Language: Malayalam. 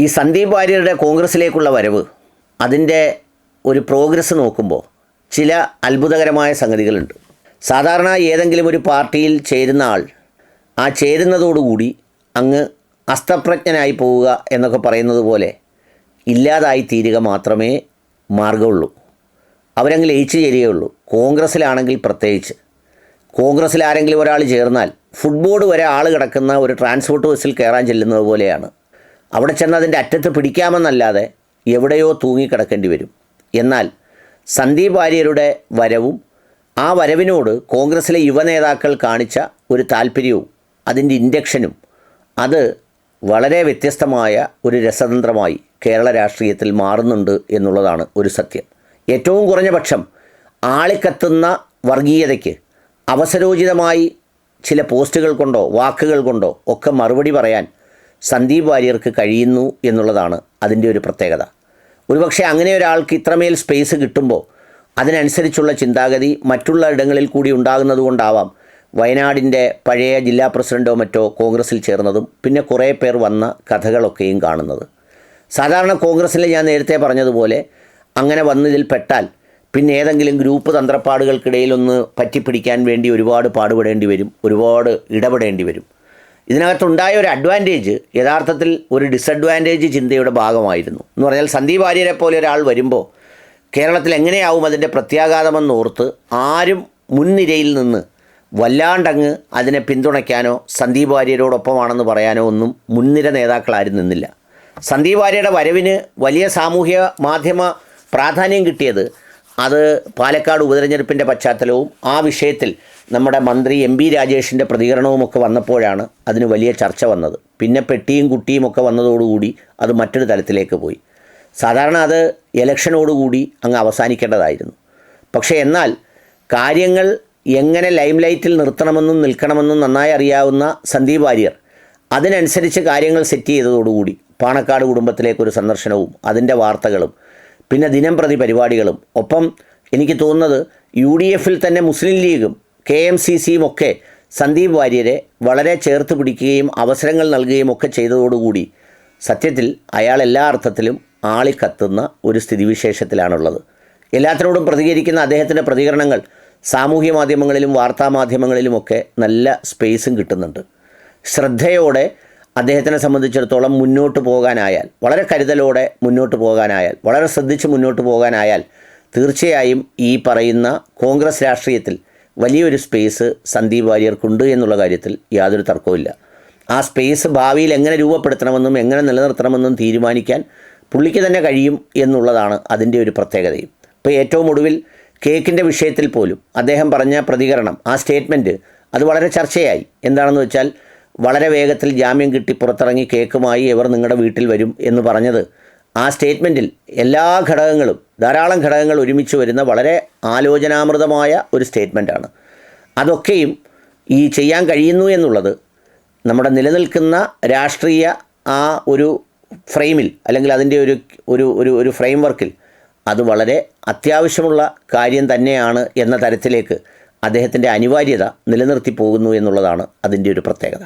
ഈ സന്ദീപ് വാര്യരുടെ കോൺഗ്രസ്സിലേക്കുള്ള വരവ് അതിന്റെ ഒരു പ്രോഗ്രസ് നോക്കുമ്പോൾ ചില അത്ഭുതകരമായ സംഗതികളുണ്ട്. സാധാരണ ഏതെങ്കിലും ഒരു പാർട്ടിയിൽ ചേരുന്ന ആൾ ആ ചേരുന്നതോടുകൂടി അങ്ങ് അസ്തപ്രജ്ഞനായി പോവുക എന്നൊക്കെ പറയുന്നത് പോലെ ഇല്ലാതായി തീരുക മാത്രമേ മാർഗമുള്ളൂ അവരങ്ങ് ലയിച്ചു ചേരുകയുള്ളൂ. കോൺഗ്രസ്സിലാണെങ്കിൽ പ്രത്യേകിച്ച്. കോൺഗ്രസ്സിൽ ആരെങ്കിലും ഒരാൾ ചേർന്നാൽ ഫുട്ബോൾ വരെ ആൾ കിടക്കുന്ന ഒരു ട്രാൻസ്പോർട്ട് ബസ്സിൽ കയറാൻ ചെല്ലുന്നത് പോലെയാണ്. അവിടെ ചെന്ന് അതിന്റെ അറ്റത്ത് പിടിക്കാമെന്നല്ലാതെ എവിടെയോ തൂങ്ങിക്കിടക്കേണ്ടി വരും. എന്നാൽ സന്ദീപ് വാര്യരുടെ വരവും ആ വരവിനോട് കോൺഗ്രസ്സിലെ യുവനേതാക്കൾ കാണിച്ച ഒരു താല്പര്യവും അതിന്റെ ഇൻഡക്ഷനും അത് വളരെ വ്യത്യസ്തമായ ഒരു രസതന്ത്രമായി കേരള രാഷ്ട്രീയത്തിൽ മാറുന്നുണ്ട് എന്നുള്ളതാണ് ഒരു സത്യം. ഏറ്റവും കുറഞ്ഞ പക്ഷം ആളിക്കത്തുന്ന വർഗീയതയ്ക്ക് അവസരോചിതമായി ചില പോസ്റ്റുകൾ കൊണ്ടോ വാക്കുകൾ കൊണ്ടോ ഒക്കെ മറുപടി പറയാൻ സന്ദീപ് വാര്യർക്ക് കഴിയുന്നു എന്നുള്ളതാണ് അതിന്റെ ഒരു പ്രത്യേകത. ഒരുപക്ഷെ അങ്ങനെ ഒരാൾക്ക് ഇത്രമേൽ സ്പേസ് കിട്ടുമ്പോൾ അതിനനുസരിച്ചുള്ള ചിന്താഗതി മറ്റുള്ള ഇടങ്ങളിൽ കൂടി ഉണ്ടാകുന്നതുകൊണ്ടാവാം വയനാടിന്റെ പഴയ ജില്ലാ പ്രസിഡന്റോ മറ്റോ കോൺഗ്രസിൽ ചേർന്നതും പിന്നെ കുറേ പേർ വന്ന കഥകളൊക്കെയും കാണുന്നത്. സാധാരണ കോൺഗ്രസ്സിൽ ഞാൻ നേരത്തെ പറഞ്ഞതുപോലെ അങ്ങനെ വന്നതിൽ പെട്ടാൽ പിന്നെ ഏതെങ്കിലും ഗ്രൂപ്പ് തന്ത്രപ്പാടുകൾക്കിടയിലൊന്ന് പറ്റിപ്പിടിക്കാൻ വേണ്ടി ഒരുപാട് പാടുപെടേണ്ടി വരും ഒരുപാട് ഇടപെടേണ്ടി വരും. ഇതിനകത്തുണ്ടായ ഒരു അഡ്വാന്റേജ് യഥാർത്ഥത്തിൽ ഒരു ഡിസഡ്വാന്റേജ് ചിന്തയുടെ ഭാഗമായിരുന്നു. എന്ന് പറഞ്ഞാൽ സന്ദീപ് ആര്യരെ പോലെ ഒരാൾ വരുമ്പോൾ കേരളത്തിൽ എങ്ങനെയാവും അതിന്റെ പ്രത്യാഘാതമെന്ന് ഓർത്ത് ആരും മുൻനിരയിൽ നിന്ന് വല്ലാണ്ടങ്ങ് അതിനെ പിന്തുണയ്ക്കാനോ സന്ദീപ് വാര്യരോടൊപ്പമാണെന്ന് പറയാനോ ഒന്നും മുൻനിര നേതാക്കളാരും നിന്നില്ല. സന്ദീപ് വാര്യയുടെ വരവിന് വലിയ സാമൂഹ്യ മാധ്യമ പ്രാധാന്യം കിട്ടിയത് അത് പാലക്കാട് ഉപതെരഞ്ഞെടുപ്പിന്റെ പശ്ചാത്തലവും ആ വിഷയത്തിൽ നമ്മുടെ മന്ത്രി എം ബി രാജേഷിന്റെ പ്രതികരണവുമൊക്കെ വന്നപ്പോഴാണ് അതിന് വലിയ ചർച്ച വന്നത്. പിന്നെ പെട്ടിയും കുട്ടിയും ഒക്കെ വന്നതോടുകൂടി അത് മറ്റൊരു തലത്തിലേക്ക് പോയി. സാധാരണ അത് ഇലക്ഷനോടുകൂടി അങ്ങ് അവസാനിക്കേണ്ടതായിരുന്നു. പക്ഷേ എന്നാൽ കാര്യങ്ങൾ എങ്ങനെ ലൈംലൈറ്റിൽ നിർത്തണമെന്നും നിൽക്കണമെന്നും നന്നായി അറിയാവുന്ന സന്ദീപ് വാര്യർ അതിനനുസരിച്ച് കാര്യങ്ങൾ സെറ്റ് ചെയ്തതോടുകൂടി പാണക്കാട് കുടുംബത്തിലേക്കൊരു സന്ദർശനവും അതിന്റെ വാർത്തകളും പിന്നെ ദിനം പ്രതി പരിപാടികളും. ഒപ്പം എനിക്ക് തോന്നുന്നത് യു ഡി എഫിൽ തന്നെ മുസ്ലിം ലീഗും കെ എം സി സിയും ഒക്കെ സന്ദീപ് വാര്യരെ വളരെ ചേർത്ത് പിടിക്കുകയും അവസരങ്ങൾ നൽകുകയും ഒക്കെ ചെയ്തതോടുകൂടി സത്യത്തിൽ അയാൾ എല്ലാ അർത്ഥത്തിലും ആളിക്കത്തുന്ന ഒരു സ്ഥിതിവിശേഷത്തിലാണുള്ളത്. എല്ലാത്തിനോടും പ്രതികരിക്കുന്ന അദ്ദേഹത്തിന്റെ പ്രതികരണങ്ങൾ സാമൂഹ്യ മാധ്യമങ്ങളിലും വാർത്താ മാധ്യമങ്ങളിലുമൊക്കെ നല്ല സ്പേസും കിട്ടുന്നുണ്ട്. ശ്രദ്ധയോടെ അദ്ദേഹത്തിനെ സംബന്ധിച്ചിടത്തോളം മുന്നോട്ട് പോകാനായാൽ വളരെ കരുതലോടെ മുന്നോട്ട് പോകാനായാൽ വളരെ ശ്രദ്ധിച്ച് മുന്നോട്ട് പോകാനായാൽ തീർച്ചയായും ഈ പറയുന്ന കോൺഗ്രസ് രാഷ്ട്രീയത്തിൽ വലിയൊരു സ്പേസ് സന്ദീപ് വാര്യർക്കുണ്ട് എന്നുള്ള കാര്യത്തിൽ യാതൊരു തർക്കവുമില്ല. ആ സ്പേസ് ഭാവിയിൽ എങ്ങനെ രൂപപ്പെടുത്തണമെന്നും എങ്ങനെ നിലനിർത്തണമെന്നും തീരുമാനിക്കാൻ പുള്ളിക്ക് തന്നെ കഴിയും എന്നുള്ളതാണ് അതിന്റെ ഒരു പ്രത്യേകതയും. ഇപ്പോൾ ഏറ്റവും ഒടുവിൽ കേക്കിന്റെ വിഷയത്തിൽ പോലും അദ്ദേഹം പറഞ്ഞ പ്രതികരണം ആ സ്റ്റേറ്റ്മെന്റ് അത് വളരെ ചർച്ചയായി. എന്താണെന്ന് വെച്ചാൽ വളരെ വേഗത്തിൽ ജാമ്യം കിട്ടി പുറത്തിറങ്ങി കേക്കുമായി ഇവർ നിങ്ങളുടെ വീട്ടിൽ വരും എന്ന് പറഞ്ഞത്. ആ സ്റ്റേറ്റ്മെന്റിൽ എല്ലാ ഘടകങ്ങളും ധാരാളം ഘടകങ്ങൾ ഒരുമിച്ച് വരുന്ന വളരെ ആലോചനാമൃതമായ ഒരു സ്റ്റേറ്റ്മെന്റാണ് അതൊക്കെയും ഈ ചെയ്യാൻ കഴിയുന്നു എന്നുള്ളത് നമ്മുടെ നിലനിൽക്കുന്ന രാഷ്ട്രീയ ആ ഒരു ഫ്രെയിമിൽ അല്ലെങ്കിൽ അതിന്റെ ഒരു ഒരു ഒരു ഒരു ഫ്രെയിം വർക്കിൽ അത് വളരെ അത്യാവശ്യമുള്ള കാര്യം തന്നെയാണ് എന്ന തരത്തിലേക്ക് അദ്ദേഹത്തിന്റെ അനിവാര്യത നിലനിർത്തി പോകുന്നു എന്നുള്ളതാണ് അതിന്റെ ഒരു പ്രത്യേകത.